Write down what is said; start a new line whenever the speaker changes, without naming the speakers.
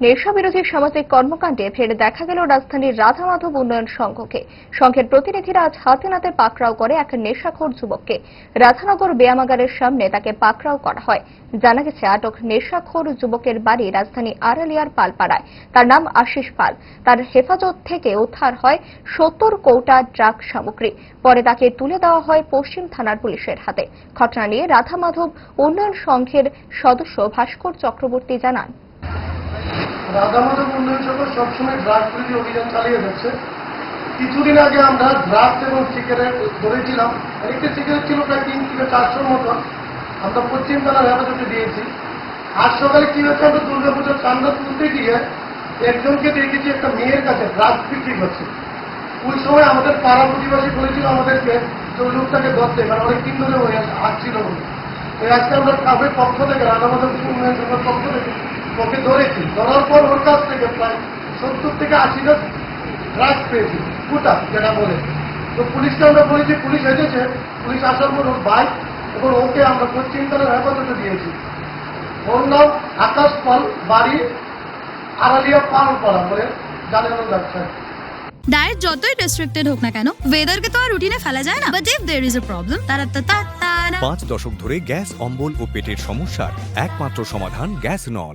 নেশা বিরোধী সামাজিক কর্মকাণ্ডে ফের দেখা গেল রাজধানীর রাধা মাধব উন্নয়ন সংঘকে। সংঘের প্রতিনিধিরা আজ হাতে নাতে পাকড়াও করে এক নেশাখোর যুবককে। রাধানগর ব্যায়ামাগারের সামনে তাকে পাকড়াও করা হয়। জানা গেছে, আটক নেশাখোর যুবকের বাড়ি রাজধানী আড়ালিয়ার পালপাড়ায়। তার নাম আশিস পাল। তার হেফাজত থেকে উদ্ধার হয় সত্তর কৌটা ড্রাগ সামগ্রী। পরে তাকে তুলে দেওয়া হয় পশ্চিম থানার পুলিশের হাতে। ঘটনা নিয়ে রাধা মাধব উন্নয়ন সংঘের সদস্য ভাস্কর চক্রবর্তী জানান।
রাধামাধব উন্নয়ন সংঘ সবসময় ড্রাগ বিরোধী অভিযান চালিয়ে যাচ্ছে। কিছুদিন আগে আমরা ড্রাগস এবং সিগারেট ধরেছিলাম। একটি সিগারেট ছিল প্রায় তিন থেকে চারশোর মতন। আমরা পশ্চিম থানার হেফাজতে দিয়েছি। আজ সকালে কি হয়েছে আমরা দুর্গা পুজোর চান্দা তুলতে গিয়ে একজনকে দেখেছি, একটা মেয়ের কাছে ড্রাগস বিক্রি করছে। ওই সময় আমাদের পাড়া প্রতিবাসী বলেছিল আমাদেরকে যে ওই লোকটাকে ধরতে কারণ অনেক দিন ধরে আসছিল আজকে আমরা ক্লাবের পক্ষ থেকে রাধামাধব উন্নয়ন পক্ষ থেকে ওকে ধরেছি। ধরার পর ওর কাছ থেকে প্রায় সত্তর থেকে আশি আশিটা ড্রাগস পেয়েছি। কুটা যেটা বলে। তো পুলিশকে আমরা বলেছি পুলিশ এসেছে পুলিশ আসার পর ওর বাইক এবং ওকে আমরা পশ্চিম থানার হেফাজতে দিয়েছি। ওর নাম আকাশ পাল বাড়ি আড়ালিয়া পাল পাড়া বলে জানেন ব্যবসায়ী।
ডায়েট যতই রেস্ট্রিক্টেড হোক না কেন ওয়েদারকে তো আর রুটিনে ফেলা যায় না। But if there is a problem তারা তা তা
পাঁচ দশক ধরে গ্যাস অম্বল ও পেটের সমস্যার একমাত্র সমাধান গ্যাস নল।